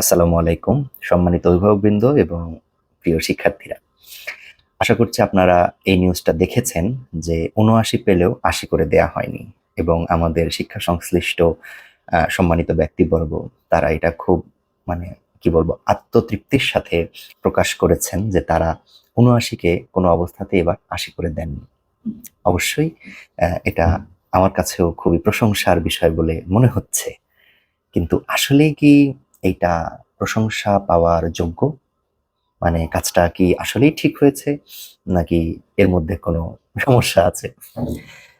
আসসালামু আলাইকুম, সম্মানিত অভিভাবকবৃন্দ এবং প্রিয় শিক্ষার্থীরা। আশা করছি আপনারা এই নিউজটা দেখেছেন যে উনআশি পেলেও আশি করে দেয়া হয়নি এবং আমাদের শিক্ষা সংশ্লিষ্ট সম্মানিত ব্যক্তিবর্গ, তারা এটা খুব মানে কি বলব, আত্মতৃপ্তির সাথে প্রকাশ করেছেন যে তারা উনআশিকে কোনো অবস্থাতে এবার আশি করে দেননি। অবশ্যই এটা আমার কাছেও খুবই প্রশংসার বিষয় বলে মনে হচ্ছে। কিন্তু আসলে কি এইটা প্রশংসা পাওয়ার যোগ্য? মানে কাজটা কি আসলেই ঠিক হয়েছে? নাকি এর মধ্যে কোনো সমস্যা আছে?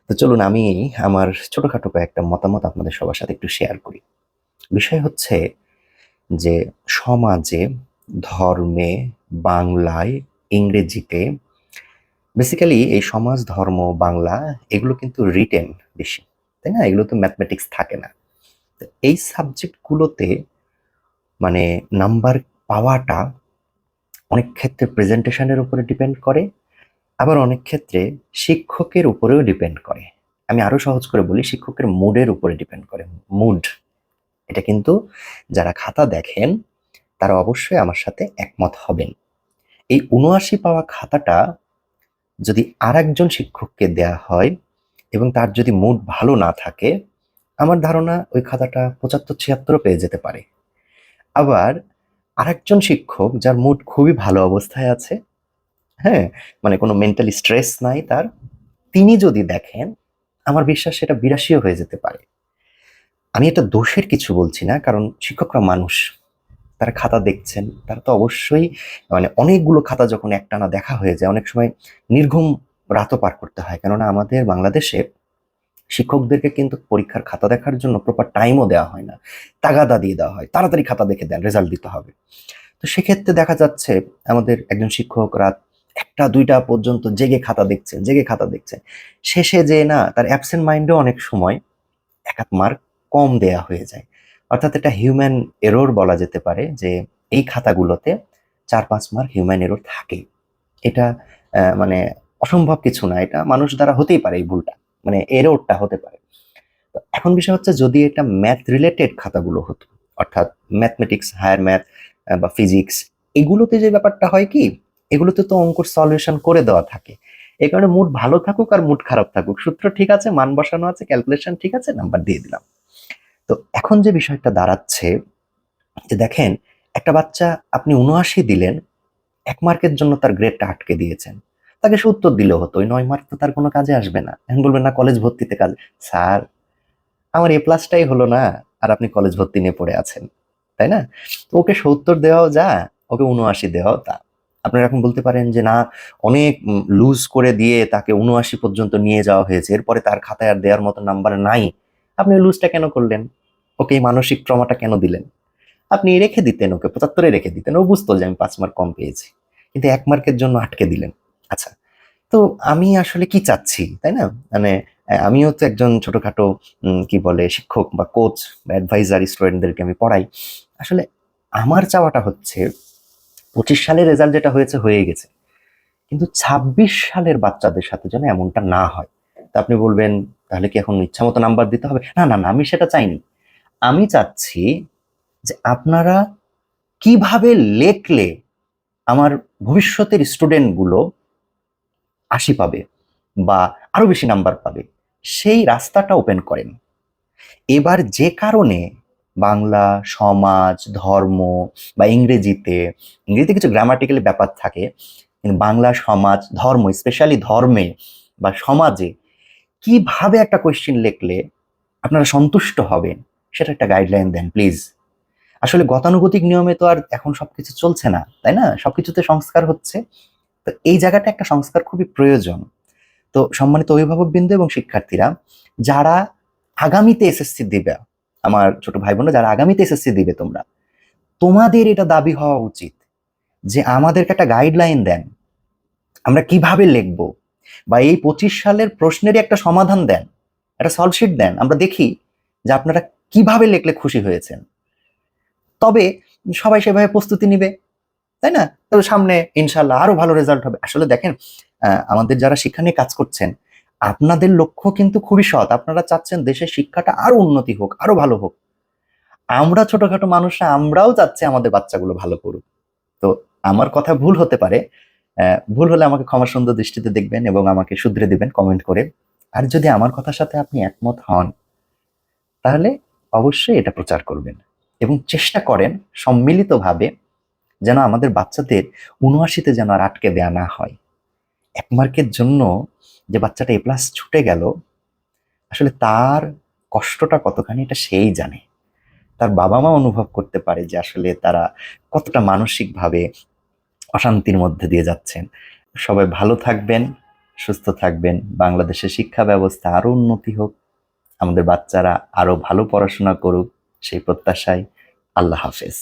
তো চলুন আমি আমার ছোটোখাটো কয়েকটা মতামত আপনাদের সবার সাথে একটু শেয়ার করি। বিষয় হচ্ছে যে সমাজে, ধর্মে, বাংলায়, ইংরেজিতে বেসিক্যালি এই সমাজ, ধর্ম, বাংলা এগুলো কিন্তু রিটেন বেশি। তাই না? এগুলো তো ম্যাথমেটিক্স থাকে না। এই সাবজেক্টগুলোতে মানে নাম্বার পাওয়াটা অনেক ক্ষেত্রে প্রেজেন্টেশনের উপরে ডিপেন্ড করে, আবার অনেক ক্ষেত্রে শিক্ষকের উপরেও ডিপেন্ড করে। আমি আরও সহজ করে বলি, শিক্ষকের মুডের উপরে ডিপেন্ড করে। মুড এটা কিন্তু যারা খাতা দেখেন, তারা অবশ্যই আমার সাথে একমত হবেন। এই উনআশি পাওয়া খাতাটা যদি আর একজন শিক্ষককে দেয়া হয় এবং তার যদি মুড ভালো না থাকে, আমার ধারণা ওই খাতাটা পঁচাত্তর ছিয়াত্তরও পেয়ে যেতে পারে। আবার আরেকজন শিক্ষক যার মুড খুবই ভালো অবস্থায় আছে হ্যাঁ মানে কোনো মেন্টালি স্ট্রেস নাই তার, তিনি যদি দেখেন, আমার বিশ্বাস সেটা বিরাশিও হয়ে যেতে পারে। আমি এটা দোষের কিছু বলছি না, কারণ শিক্ষকরা মানুষ, তারা খাতা দেখছেন, তারা তো অবশ্যই মানে অনেকগুলো খাতা যখন একটানা দেখা হয়ে যায়, অনেক সময় নির্ঘুম রাতও পার করতে হয়। কেননা আমাদের বাংলাদেশে শিক্ষকদেরকে কিন্তু পরীক্ষার খাতা দেখার জন্য প্রপার টাইমও দেওয়া হয় না। তাগাদা দিয়ে দেওয়া হয়। তাড়াতাড়ি খাতা দেখে দেন রেজাল্ট দিতে হবে। তো সেক্ষেত্রে দেখা যাচ্ছে আমাদের একজন শিক্ষক রাত একটা, দুইটা পর্যন্ত জেগে খাতা দেখছেন জেগে খাতা দেখছেন শেষে যে না, তার অ্যাবসেন্ট মাইন্ডেও অনেক সময় এক এক মার্ক কম দেয়া হয়ে যায়। অর্থাৎ এটা হিউম্যান এরোর বলা যেতে পারে যে এই খাতাগুলোতে চার, পাঁচ মার্ক হিউম্যান এরোর থাকে। এটা মানে অসম্ভব কিছু না। এটা মানুষ দ্বারা হতেই পারে এই ভুলটা। মানে এররটা হতে পারে। তো এখন বিষয় হচ্ছে যদি এটা ম্যাথ রিলেটেড খাতাগুলো হতো, অর্থাৎ ম্যাথমেটিক্স হায়ার ম্যাথ বা ফিজিক্স এগুলোতে যে ব্যাপারটা হয় কি, এগুলোতে তো অঙ্কুর সলিউশন করে দেওয়া থাকে। এই কারণে মুড ভালো থাকুক আর মুড খারাপ থাকুক। সূত্র ঠিক আছে, মান বসানো আছে ক্যালকুলেশন ঠিক আছে নাম্বার দিয়ে দিলাম। তো এখন যে বিষয়টা দাঁড়াচ্ছে, যে দেখেন, একটা বাচ্চা আপনি উনআশি দিলেন, এক মার্কের জন্য তার গ্রেডটা আটকে দিয়েছেন। তাকে সে উত্তর দিলেও হতো। ওই নয় মার্ক তো তার কোনো কাজে আসবে না। এখন বলবেন, না, কলেজ ভর্তিতে কাজ স্যার, আমার এ প্লাসটাই হলো না, আর আপনি কলেজ ভর্তি নিয়ে পড়ে আছেন, তাই না? তো ওকে সত্তর দেওয়াও যা, ওকে উনআশি দেওয়াও তা। আপনারা এখন বলতে পারেন যে, না, অনেক লুজ করে দিয়ে তাকে উনআশি পর্যন্ত নিয়ে যাওয়া হয়েছে। এরপরে তার খাতায় আর দেওয়ার মতো নাম্বার নাই। আপনি লুজটা কেন করলেন? ওকে এই মানসিক ট্রমাটা কেন দিলেন? আপনি রেখে দিতেন ওকে, পঁচাত্তরে রেখে দিতেন। ও বুঝতো যে, আমি পাঁচ মার্ক কম পেয়েছি। কিন্তু এক মার্কের জন্য আটকে দিলেন। আচ্ছা তো আমি আসলে কি চাচ্ছি, তাই না? মানে আমিও তো একজন ছোটখাটো কি বলে, শিক্ষক বা কোচ বা অ্যাডভাইজার স্টুডেন্টদেরকে আমি পড়াই। আসলে আমার চাওয়াটা হচ্ছে, পঁচিশ সালের রেজাল্ট যেটা হয়েছে হয়ে গেছে। কিন্তু ছাব্বিশ সালের বাচ্চাদের সাথে যেন এমনটা না হয়। তা আপনি বলবেন, তাহলে কি এখন ইচ্ছা মতো নাম্বার দিতে হবে? না না না, আমি সেটা চাইনি। আমি চাচ্ছি যে আপনারা কীভাবে লেখলে আমার ভবিষ্যতের স্টুডেন্টগুলো আশি পাবে বা আরও বেশি নাম্বার পাবে। সেই রাস্তাটা ওপেন করেন। এবার যে কারণে বাংলা, সমাজ, ধর্ম বা ইংরেজিতে ইংরেজিতে কিছু গ্রামাটিক্যালি ব্যাপার থাকে, কিন্তু বাংলা, সমাজ, ধর্ম স্পেশালি ধর্মে বা সমাজে কীভাবে একটা কোয়েশ্চেন লিখলে আপনারা সন্তুষ্ট হবেন, সেটা একটা গাইডলাইন দেন প্লিজ আসলে গতানুগতিক নিয়মে তো আর এখন সবকিছু চলছে না, তাই না? সবকিছুতে সংস্কার হচ্ছে। তো এই জায়গাটা একটা সংস্কার খুবই প্রয়োজন। তো সম্মানিত অভিভাবক বিন্দু এবং শিক্ষার্থীরা, যারা আগামীতে এসএসসি দিবে, আমার ছোট ভাই বোন যারা আগামীতে এসএসসি দিবে তোমরা, তোমাদের এটা দাবি হওয়া উচিত যে আমাদেরকে একটা গাইডলাইন দেন। আমরা কীভাবে লিখব বা এই পঁচিশ সালের প্রশ্নেরই একটা সমাধান দেন, একটা সলভশিট দেন। আমরা দেখি যে আপনারা কীভাবে লিখলে খুশি হয়েছেন। তবে সবাই সেভাবে প্রস্তুতি নিবে। তাই না? তবে সামনে ইনশাল্লাহ আরও ভালো রেজাল্ট হবে। আসলে দেখেন আমাদের যারা শিক্ষা নিয়ে কাজ করছেন, আপনাদের লক্ষ্য কিন্তু খুবই সৎ। আপনারা চাচ্ছেন দেশের শিক্ষাটা আরও উন্নতি হোক, আরও ভালো হোক। আমরা ছোটখাটো মানুষরা আমরাও চাচ্ছি আমাদের বাচ্চাগুলো ভালো করুক। তো আমার কথা ভুল হতে পারে। ভুল হলে আমাকে ক্ষমা সুন্দর দৃষ্টিতে দেখবেন এবং আমাকে শুধরে দিবেন কমেন্ট করে। আর যদি আমার কথার সাথে আপনি একমত হন, তাহলে অবশ্যই এটা প্রচার করবেন এবং চেষ্টা করেন সম্মিলিতভাবে যেন আমাদের বাচ্চাদের উনআশিতে যেন আর আটকে দেয়া না হয়। এক মার্কের জন্য যে বাচ্চাটা এ প্লাস ছুটে গেল, আসলে তার কষ্টটা কতখানি এটা সেই জানে। তার বাবা মা অনুভব করতে পারে যে আসলে তারা কতটা মানসিকভাবে অশান্তির মধ্যে দিয়ে যাচ্ছেন। সবাই ভালো থাকবেন, সুস্থ থাকবেন বাংলাদেশের শিক্ষা ব্যবস্থা আরও উন্নতি হোক, আমাদের বাচ্চারা আরও ভালো পড়াশোনা করুক, সেই প্রত্যাশায় আল্লাহ হাফেজ।